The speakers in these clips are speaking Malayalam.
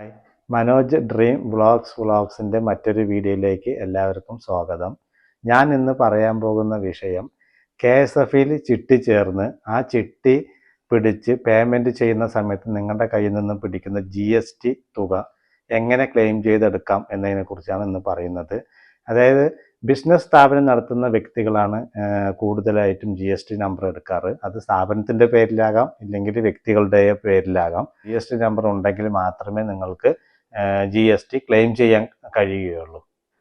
ഹായ് മനോജ് ഡ്രീം വ്ളോഗ്സ് വ്ളോഗ്സിന്റെ മറ്റൊരു വീഡിയോയിലേക്ക് എല്ലാവർക്കും സ്വാഗതം. ഞാൻ ഇന്ന് പറയാൻ പോകുന്ന വിഷയം കെ എസ് എഫിൽ ചിട്ടി ചേർന്ന് ആ ചിട്ടി പിടിച്ച് പേയ്മെന്റ് ചെയ്യുന്ന സമയത്ത് നിങ്ങളുടെ കയ്യിൽ നിന്നും പിടിക്കുന്ന ജി എസ് ടി തുക എങ്ങനെ ക്ലെയിം ചെയ്തെടുക്കാം എന്നതിനെക്കുറിച്ചാണ് ഇന്ന് പറയുന്നത്. അതായത് ബിസിനസ് സ്ഥാപനം നടത്തുന്ന വ്യക്തികളാണ് കൂടുതലായിട്ടും ജി എസ് ടി നമ്പർ എടുക്കാറ്. അത് സ്ഥാപനത്തിന്റെ പേരിലാകാം ഇല്ലെങ്കിൽ വ്യക്തികളുടെ പേരിലാകാം. ജി എസ് ടി നമ്പർ ഉണ്ടെങ്കിൽ മാത്രമേ നിങ്ങൾക്ക് ജി എസ് ടി ക്ലെയിം ചെയ്യാൻ കഴിയുകയുള്ളൂ.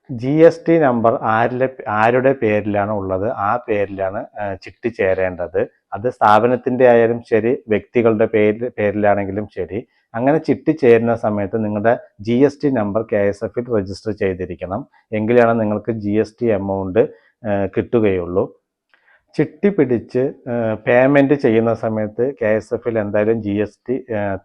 ജി എസ് ടി നമ്പർ ആരിലെ ആരുടെ പേരിലാണ് ഉള്ളത്? ആ പേരിലാണ് ചിട്ടി ചേരേണ്ടത്. അത് സ്ഥാപനത്തിന്റെ ആയാലും ശരി വ്യക്തികളുടെ പേരിൽ പേരിലാണെങ്കിലും ശരി അങ്ങനെ ചിട്ടി ചേരുന്ന സമയത്ത് നിങ്ങളുടെ G S T number K S എഫിൽ രജിസ്റ്റർ ചെയ്തിരിക്കണം. എങ്കിലാണ് നിങ്ങൾക്ക് ജി എസ് ടി എമൗണ്ട് കിട്ടുകയുള്ളൂ. ചിട്ടി പിടിച്ച് പേയ്മെന്റ് ചെയ്യുന്ന സമയത്ത് കെ എസ് എഫിൽ എന്തായാലും ജി എസ് ടി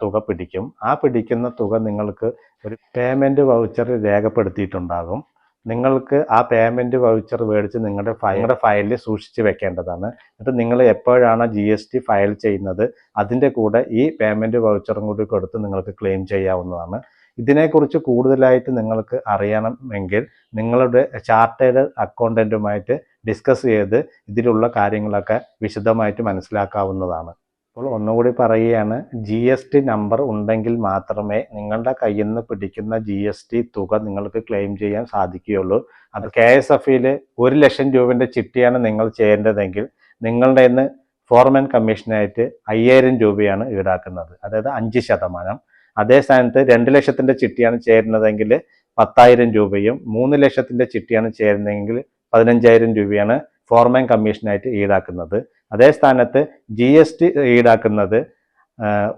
തുക പിടിക്കും. ആ പിടിക്കുന്ന തുക നിങ്ങൾക്ക് ഒരു പേയ്മെന്റ് വൗച്ചർ രേഖപ്പെടുത്തിയിട്ടുണ്ടാകും. നിങ്ങൾക്ക് ആ പേയ്മെന്റ് വൗച്ചർ മേടിച്ച് നിങ്ങളുടെ നിങ്ങളുടെ ഫയലിൽ സൂക്ഷിച്ച് വെക്കേണ്ടതാണ്. എന്നിട്ട് നിങ്ങൾ എപ്പോഴാണ് ജി എസ് ടി ഫയൽ ചെയ്യുന്നത് അതിന്റെ കൂടെ ഈ പേയ്മെന്റ് വൗച്ചറും കൂടി കൊടുത്ത് നിങ്ങൾക്ക് ക്ലെയിം ചെയ്യാവുന്നതാണ്. ഇതിനെക്കുറിച്ച് കൂടുതലായിട്ട് നിങ്ങൾക്ക് അറിയണമെങ്കിൽ നിങ്ങളുടെ ചാർട്ടേഡ് അക്കൗണ്ടന്റുമായിട്ട് ഡിസ്കസ് ചെയ്ത് ഇതിലുള്ള കാര്യങ്ങളൊക്കെ വിശദമായിട്ട് മനസ്സിലാക്കാവുന്നതാണ്. അപ്പോൾ ഒന്നുകൂടി പറയുകയാണ് ജി എസ് ടി നമ്പർ ഉണ്ടെങ്കിൽ മാത്രമേ നിങ്ങളുടെ കയ്യിൽ നിന്ന് പിടിക്കുന്ന ജി എസ് ടി തുക നിങ്ങൾക്ക് ക്ലെയിം ചെയ്യാൻ സാധിക്കുകയുള്ളൂ. അത് കെ എസ് എഫിൽ ഒരു ലക്ഷം രൂപന്റെ ചിട്ടിയാണ് നിങ്ങൾ ചെയ്യേണ്ടതെങ്കിൽ നിങ്ങളുടെ ഇന്ന് ഫോർമൻ കമ്മീഷനായിട്ട് അയ്യായിരം രൂപയാണ് ഈടാക്കുന്നത്. അതായത് അഞ്ച് ശതമാനം. അതേ സ്ഥാനത്ത് രണ്ട് ലക്ഷത്തിന്റെ ചിട്ടിയാണ് ചേരുന്നതെങ്കിൽ പത്തായിരം രൂപയും മൂന്ന് ലക്ഷത്തിന്റെ ചിട്ടിയാണ് ചേരുന്നതെങ്കിൽ പതിനഞ്ചായിരം രൂപയാണ് ഫോർമാൻ കമ്മീഷനായിട്ട് ഈടാക്കുന്നത്. അതേ സ്ഥാനത്ത് ജി എസ് ടി ഈടാക്കുന്നത്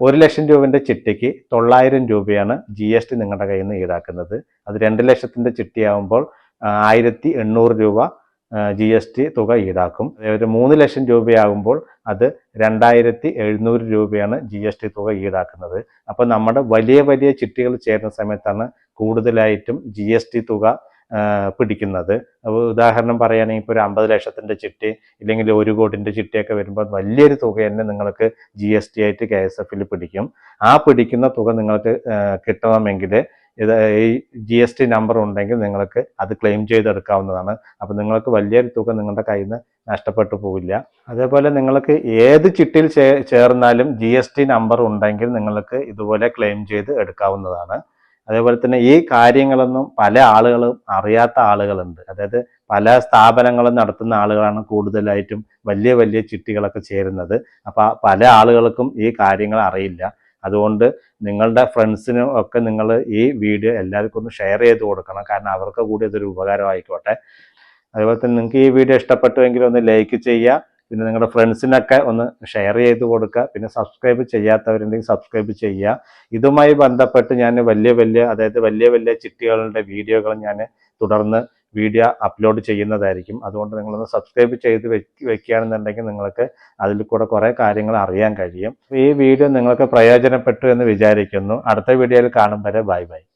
ഒരു ലക്ഷം രൂപന്റെ ചിട്ടിക്ക് തൊള്ളായിരം രൂപയാണ് ജി എസ് ടി നിങ്ങളുടെ കയ്യിൽ നിന്ന് ഈടാക്കുന്നത്. അത് രണ്ട് ലക്ഷത്തിന്റെ ചിട്ടിയാകുമ്പോൾ ആയിരത്തി എണ്ണൂറ് രൂപ ജി എസ് ടി തുക ഈടാക്കും. ഒരു മൂന്ന് ലക്ഷം രൂപയാകുമ്പോൾ അത് രണ്ടായിരത്തി എഴുന്നൂറ് രൂപയാണ് ജി എസ് ടി തുക ഈടാക്കുന്നത്. അപ്പോൾ നമ്മുടെ വലിയ വലിയ ചിട്ടികൾ ചേരുന്ന സമയത്താണ് കൂടുതലായിട്ടും ജി എസ് ടി തുക പിടിക്കുന്നത്. അപ്പോൾ ഉദാഹരണം പറയുകയാണെങ്കിൽ ഇപ്പോൾ ഒരു അമ്പത് ലക്ഷത്തിന്റെ ചിട്ടി ഇല്ലെങ്കിൽ ഒരു കോടിന്റെ ചിട്ടിയൊക്കെ വരുമ്പോൾ വലിയൊരു തുക തന്നെ നിങ്ങൾക്ക് ജി എസ് ടി ആയിട്ട് കെ എസ് എഫിൽ പിടിക്കും. ആ പിടിക്കുന്ന തുക നിങ്ങൾക്ക് കിട്ടണമെങ്കിൽ ഇത് ഈ ജി എസ് ടി നമ്പർ ഉണ്ടെങ്കിൽ നിങ്ങൾക്ക് അത് ക്ലെയിം ചെയ്തെടുക്കാവുന്നതാണ്. അപ്പം നിങ്ങൾക്ക് വലിയൊരു തുക നിങ്ങളുടെ കയ്യിൽ നിന്ന് നഷ്ടപ്പെട്ടു പോവില്ല. അതേപോലെ നിങ്ങൾക്ക് ഏത് ചിട്ടിയിൽ ചേർന്നാലും ജി എസ് ടി നമ്പർ ഉണ്ടെങ്കിൽ നിങ്ങൾക്ക് ഇതുപോലെ ക്ലെയിം ചെയ്ത് എടുക്കാവുന്നതാണ്. അതേപോലെ തന്നെ ഈ കാര്യങ്ങളൊന്നും പല ആളുകളും അറിയാത്ത ആളുകളുണ്ട്. അതായത് പല സ്ഥാപനങ്ങളും നടത്തുന്ന ആളുകളാണ് കൂടുതലായിട്ടും വലിയ വലിയ ചിട്ടികളൊക്കെ ചേരുന്നത്. അപ്പോൾ പല ആളുകൾക്കും ഈ കാര്യങ്ങൾ അറിയില്ല. അതുകൊണ്ട് നിങ്ങളുടെ ഫ്രണ്ട്സിനും ഒക്കെ നിങ്ങൾ ഈ വീഡിയോ എല്ലാവർക്കും ഒന്ന് ഷെയർ ചെയ്ത് കൊടുക്കണം. കാരണം അവർക്ക് കൂടി ഇതൊരു ഉപകാരമായിക്കോട്ടെ. അതുപോലെ തന്നെ നിങ്ങൾക്ക് ഈ വീഡിയോ ഇഷ്ടപ്പെട്ടുവെങ്കിൽ ഒന്ന് ലൈക്ക് ചെയ്യുക. പിന്നെ നിങ്ങളുടെ ഫ്രണ്ട്സിനൊക്കെ ഒന്ന് ഷെയർ ചെയ്ത് കൊടുക്കുക. പിന്നെ സബ്സ്ക്രൈബ് ചെയ്യാത്തവരുണ്ടെങ്കിൽ സബ്സ്ക്രൈബ് ചെയ്യുക. ഇതുമായി ബന്ധപ്പെട്ട് ഞാൻ വലിയ വലിയ അതായത് വലിയ വലിയ ചിട്ടികളുടെ വീഡിയോകൾ ഞാൻ തുടർന്ന് വീഡിയോ അപ്ലോഡ് ചെയ്യുന്നതായിരിക്കും. അതുകൊണ്ട് നിങ്ങളൊന്ന് സബ്സ്ക്രൈബ് ചെയ്ത് വെക്ക് വെക്കുകയാണെന്നുണ്ടെങ്കിൽ നിങ്ങൾക്ക് അതിൽ കൂടെ കുറേ കാര്യങ്ങൾ അറിയാൻ കഴിയും. ഈ വീഡിയോ നിങ്ങൾക്ക് പ്രയോജനപ്പെട്ടു എന്ന് വിചാരിക്കുന്നു. അടുത്ത വീഡിയോയിൽ കാണും വരെ. Bye bye.